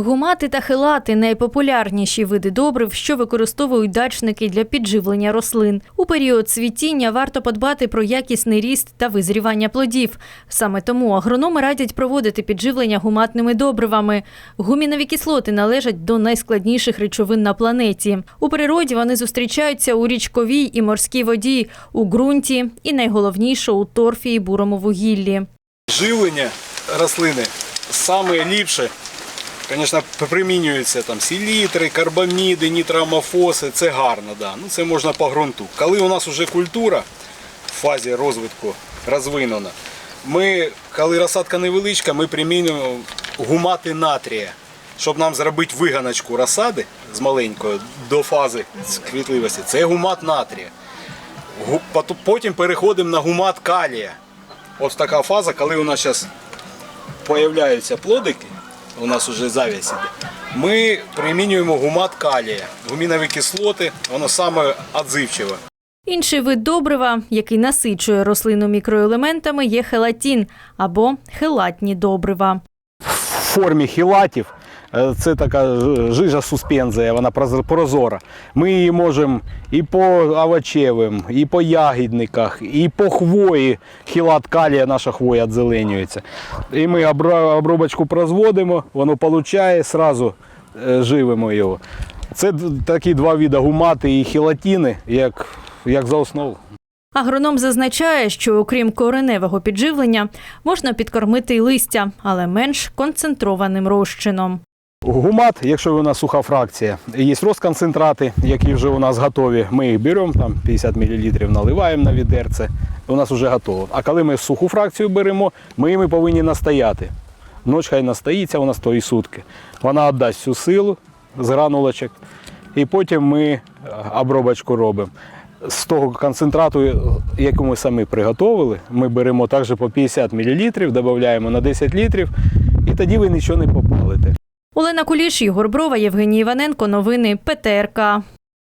Гумати та хилати найпопулярніші види добрив, що використовують дачники для підживлення рослин. У період цвітіння варто подбати про якісний ріст та визрівання плодів. Саме тому агрономи радять проводити підживлення гуматними добривами. Гумінові кислоти належать до найскладніших речовин на планеті. У природі вони зустрічаються у річковій і морській воді, у ґрунті і найголовніше у торфі і бурому вугіллі. Живлення рослини саме ліпше, звісно, примінюються там селітри, карбаміди, нітроамофоси, це гарно, да. ну, це можна по ґрунту. Коли у нас вже культура в фазі розвитку розвинена, ми, коли розсадка невеличка, ми примінюємо гумати натрія, щоб нам зробити виганочку розсади з маленької до фази квітливості. Це гумат натрія. Потім переходимо на гумат калія. Ось така фаза, коли у нас зараз появляються плодики, у нас вже завіс іде, ми примінюємо гумат калія, гумінові кислоти, воно саме адзивчиве. Інший вид добрива, який насичує рослину мікроелементами, є хелатін або хелатні добрива. В формі хілатів е, це така жижа суспензія, вона прозора. Ми її можемо і по овочевим, і по ягідниках, і по хвої. Хілат калія, наша хвоя відзеленюється. І ми обробочку прозводимо, воно получає, сразу е, живимо його. Це такі два види гумати і хілатіни, як, як за основу. Агроном зазначає, що окрім кореневого підживлення можна підкормити й листя, але менш концентрованим розчином. Гумат, якщо у нас суха фракція, є розконцентрати, які вже у нас готові. Ми їх беремо, там 50 мл наливаємо на відерце, у нас вже готово. А коли ми суху фракцію беремо, ми їми повинні настояти. Ноч хай настоїться, вона стоїть сутки. Вона віддасть всю силу з гранулочок, і потім ми е, обробочку робимо. З того концентрату, яку ми самі приготували, ми беремо також по 50 мл, додаємо на 10 літрів, і тоді ви нічого не попалите. Олена Куліш, Ігор Брова, Євгеній Іваненко. Новини ПТРК.